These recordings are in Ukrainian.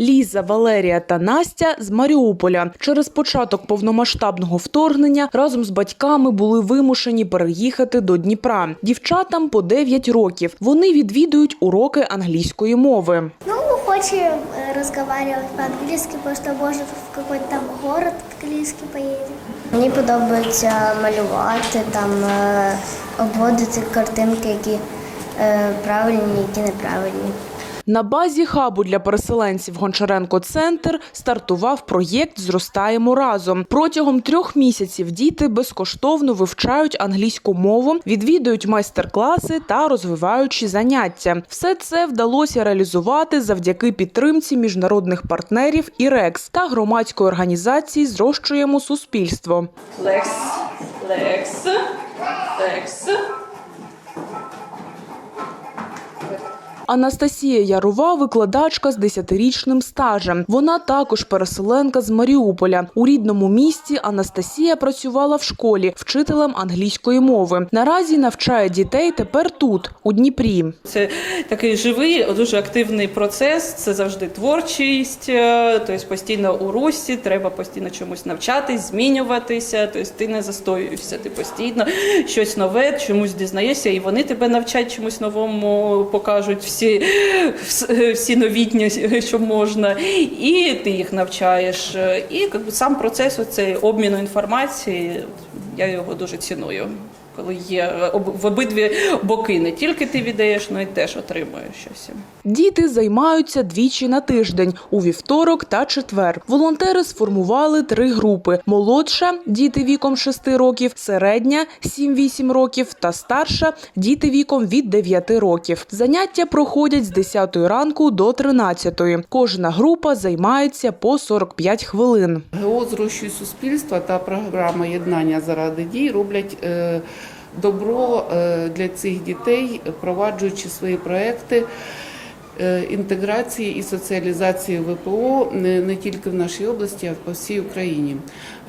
Ліза, Валерія та Настя з Маріуполя. Через початок повномасштабного вторгнення разом з батьками були вимушені переїхати до Дніпра. Дівчатам по 9 років. Вони відвідують уроки англійської мови. Ну, хочет разговаривать по-английски, потому что может в какой-то там город английский поедет. Мені подобається малювати, там е, обводити картинки, які е, правильні, які неправильні. На базі хабу для переселенців Гончаренко Центр стартував проєкт Зростаємо разом. Протягом трьох місяців діти безкоштовно вивчають англійську мову, відвідують майстер-класи та розвиваючі заняття. Все це вдалося реалізувати завдяки підтримці міжнародних партнерів ІРЕКС та громадської організації Зрощуємо суспільство. Лекс, лекс, лекс. Анастасія Ярова викладачка з 10-річним стажем. Вона також переселенка з Маріуполя. У рідному місті Анастасія працювала в школі вчителем англійської мови. Наразі навчає дітей тепер тут, у Дніпрі. Це такий живий, дуже активний процес. Це завжди творчість, е, тобто постійно у русі, треба постійно чомусь навчатись, змінюватися. Тобто ти не застоюєшся, ти постійно щось нове, чомусь дізнаєшся, і вони тебе навчать чомусь новому, покажуть всі, всі новітні, що можна, і ти їх навчаєш. І сам процес оцей обміну інформації, я його дуже ціную. Коли є об- в обидві боки, не тільки ти віддаєш, але й теж отримуєш щось. Діти займаються двічі на тиждень у вівторок та четвер. Волонтери сформували три групи: молодша діти віком 6 років, середня 7-8 років та старша діти віком від 9 років. Заняття проходять з 10 ранку до 13. Кожна група займається по 45 хвилин. ГО «Зрощуй суспільства та програма єднання заради дій роблять е, добро е, для цих дітей, впроваджуючи свої проекти. Е, Інтеграції і соціалізації ВПО не, тільки в нашій області, а по всій Україні.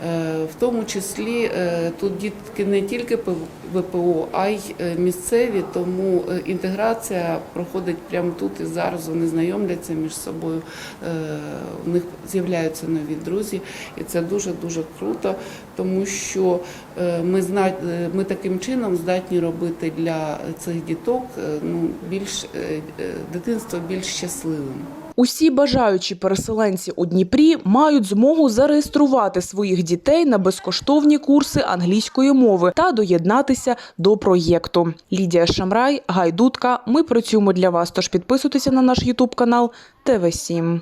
Е, В тому числі е, тут дітки не тільки по ВПО, а й місцеві, тому інтеграція проходить прямо тут і зараз. Вони знайомляться між собою. У них з'являються нові друзі, і це дуже дуже круто, тому що ми ми таким чином здатні робити для цих діток ну більш е, дитинство більш щасливим. Усі бажаючі переселенці у Дніпрі мають змогу зареєструвати своїх дітей на безкоштовні курси англійської мови та доєднатися до проєкту. Лідія Шамрай, Гайдутка. Ми працюємо для вас. Тож підписуйтеся на наш Ютуб канал ТВ 7